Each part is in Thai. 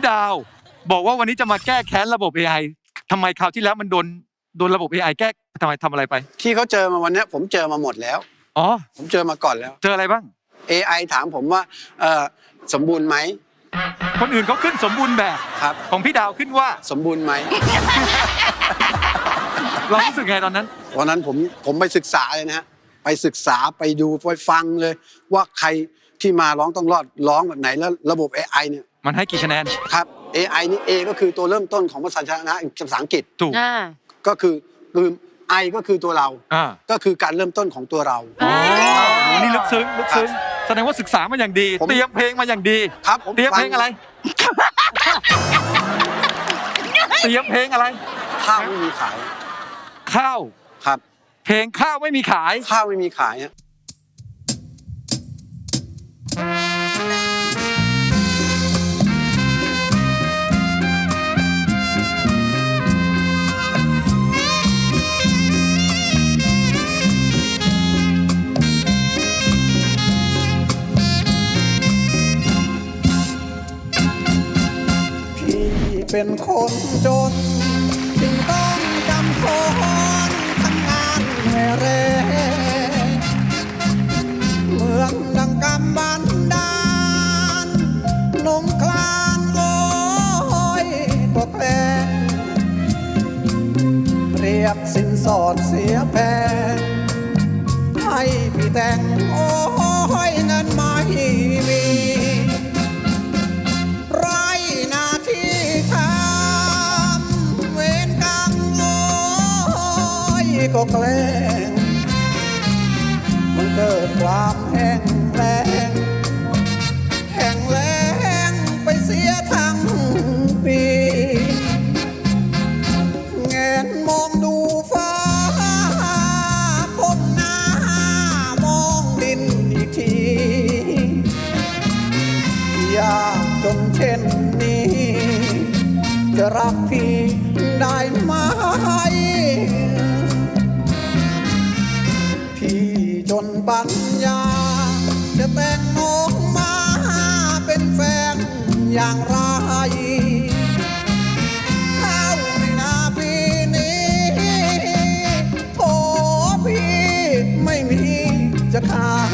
พี่ดาว บอกว่าวันนี้จะมาแก้แค้นระบบ AI ทำไมคราวที่แล้วมันโดนโดนระบบ AI แก้ทำไมทำอะไรไป ที่เขาเจอมาวันเนี้ยผมเจอมาหมดแล้ว อ๋อ ผมเจอมาก่อนแล้ว เจออะไรบ้าง AI ถามผมว่าเอ่อสมบูรณ์ไหมคนอื่นเขาขึ้นสมบูรณ์แบบ ครับ ของพี่ดาวขึ้นว่าสมบูรณ์ไหมเรารู้สึกไงตอนนั้น วันนั้นผมผมไปศึกษาเลยนะฮะไปศึกษาไปดูไปฟังเลย ว่าใคร ที่มาร้องต้องรอดร้องแบบไหนแล้วระบบ AI เนี่ยมันให้กี่คะแนน ครับ AI นี่ A ก็คือตัวเริ่มต้นของภาษาชนะภาษาอังกฤษถูก อ่า ก็คือคือ I ก็คือตัวเรา อ่าก็คือการเริ่มต้นของตัวเรา อ่า โอ้โหนี่ลึกซึ้งลึกซึ้งแสดงว่าศึกษามาอย่างดี ผม เตรียมเพลงมาอย่างดี ครับผมเตรียมเพลงอะไร เตรียมเพลงอะไร ข้าวไม่มีขายข้าว ครับ เพลงข้าวไม่มีขาย ข้าวไม่มีขายฮะ เป็นคนจนจึงต้องจำคนทำงานแห่เรเมืองดังกำบันดาลนงคลานโอยก็แกล้งเปรียบสินสอดเสียแพงให้พี่แต่ง ก็แกล้ง มันเกิดความแห้งแล้งแห้งแล้งไปเสียทั้งปีแงนมองดูฟ้าก้มหน้ามองดินอีกทียากจนเช่นนี้ จะรักพี่ได้ไหม จนปัญญา จะแต่งน้องมาเป็นแฟนอย่างไรข้าวในนาปีนี้โถพี่ไม่มีจะขาย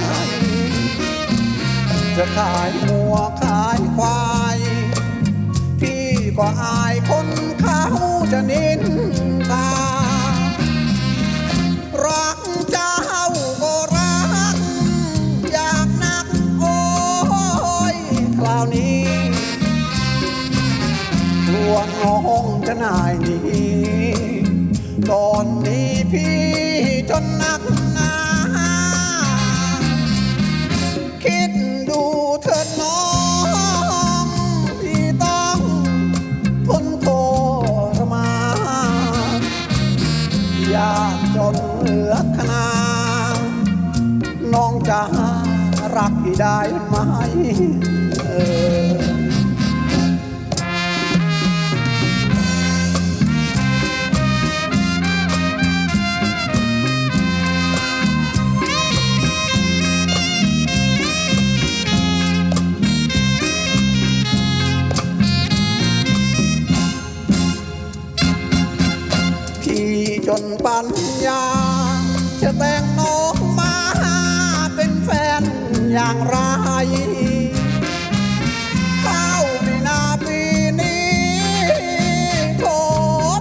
จะขายหัวขายควาย พี่ก็อายคนเขาจะนิ กลัวน้องจะนายนี้ตอนนี้พี่จนหนักหนาคิดดูเถิดน้องที่ต้องทนทรมานอยากจนเหลือขนาดน้องจะรักพี่ได้ไหมเออ นปัญญา จะแต่งน้องมาเป็นแฟนอย่างไรข้าในนาปีนี้โถ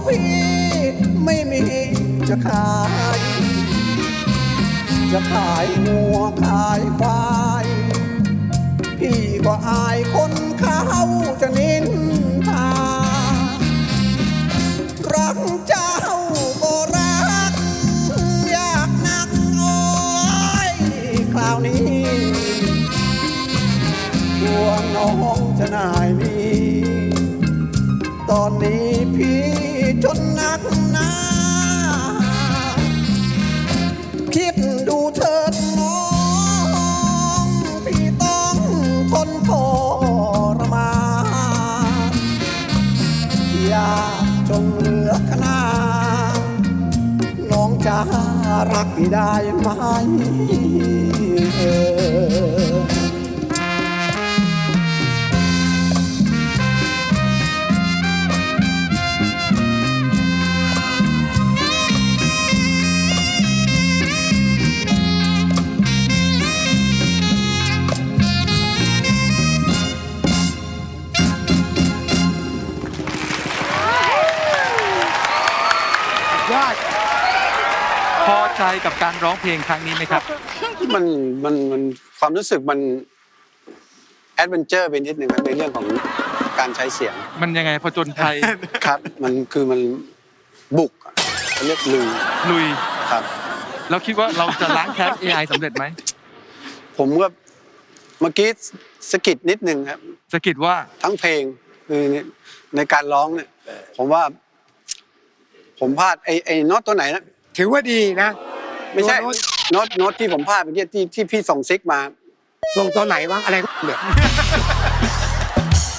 พี่ไม่มีจะขาย จะขายงัวขายควาย พี่ก็อายคนเขาจะนินทารัก นี้กลัวน้องจะนายนี้ จะรักพี่ได้ไหมเออ ใจกับการร้องเพลงครั้งนี้ไหมครับ มันมันมันความรู้สึกมันแอดเวนเจอร์ไปนิดหนึ่งครับในเรื่องของการใช้เสียงมันยังไงผจญภัย ครับ มันคือมันบุกอะเขาเรียกลุยลุย ครับ เราคิดว่าเราจะล้างแค้น AI สำเร็จไหมผมก็เมื่อกี้สะกิดนิดหนึ่งครับสะกิดว่า ทั้งเพลงคือในในการร้องเนี่ยผมว่า ผมพลาดไอ้ไอ้โน้ตตัวไหนนะ ถือว่าดีนะไม่ใช่โน้ตโน้ตโน้ตที่ผมพลาดเมื่อกี้ที่ที่พี่ส่งซิกมา ส่งตัวไหนวะอะไรก็เนี่ย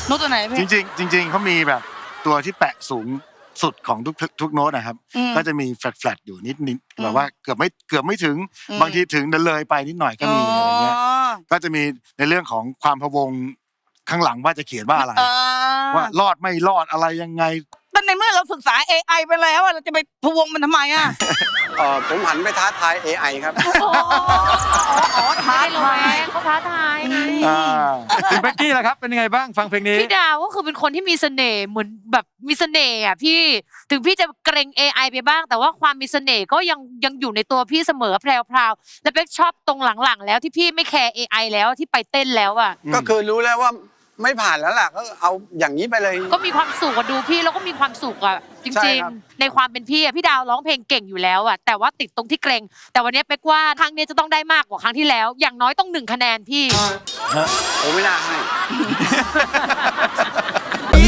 โน้ตตัวไหนจพี่ ริงๆจริงๆเขามีแบบตัวที่แปะสูงสุดของทุกทุกโน้ตนะครับ อืมก็จะมีแฟลตๆอยู่นิดนิดอืมแบบว่าเกือบไม่เกือบไม่ถึงอืม บางทีถึงแต่เลยไปนิดหน่อยก็มีอะไรเงี้ยอ๋อก็จะมีในเรื่องของความพะวงข้างหลังว่าจะเขียนว่าอะไรอ่าว่ารอดไม่รอดอะไรยังไงแต่ในเมื่อเราศึกษา AI ไปแล้วอะเราจะไปพะวงมันทำไมอะ เออผมหันไปท้าทาย AI ครับ อ๋อท้าไม่ระทาแวยงเขาท้าทายไงอ่าคุณเป๊กกี้ล่ะครับ เป็นยังไงบ้าง ฟังเพลงนี้ พี่ดาวก็คือเป็นคนที่มีเสน่ห์เหมือนแบบมีเสน่ห์อะพี่ถึงพี่จะเกรง AI ไปบ้าง แต่ว่าความมีเสน่ห์ก็ยังยังอยู่ในตัวพี่เสมอแพรวๆและเป๊กชอบตรงหลังๆ แล้วที่พี่ไม่แคร์ AI แล้วที่ไปเต้นแล้วอะ ก็คือรู้แล้วว่า ไม่ผ่านแล้วล่ะก็เอาอย่างนี้ไปเลย ก็มีความสุขอะดูพี่แล้วก็มีความสุขอะจใช่ริง ครับ ๆ ในความเป็นพี่อะพี่ดาวร้องเพลงเก่งอยู่แล้วอะแต่ว่าติดตรงที่เกรง แต่วันนี้เป๊กว่าครั้งนี้จะต้องได้มากกว่าครั้งที่แล้ว อย่างน้อยต้องหนึ่งคะแนนพี่ผมไม่น่าให้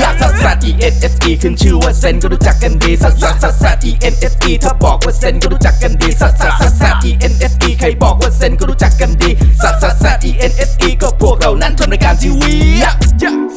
ลักซัสซัส E N S E ขึ้นชื่อว่าเซนก็รู้จักกันดีซัสซัสซัสซัส E N S E ถ้าบอกว่าเซนก็รู้จักกันดีซัสซัสซัสซัส E N S E ใครบอกว่าเซนก็รู้จักกันดีซัสซัสซัส E N S E ก็พวกเรานั้นทำรายการทีวี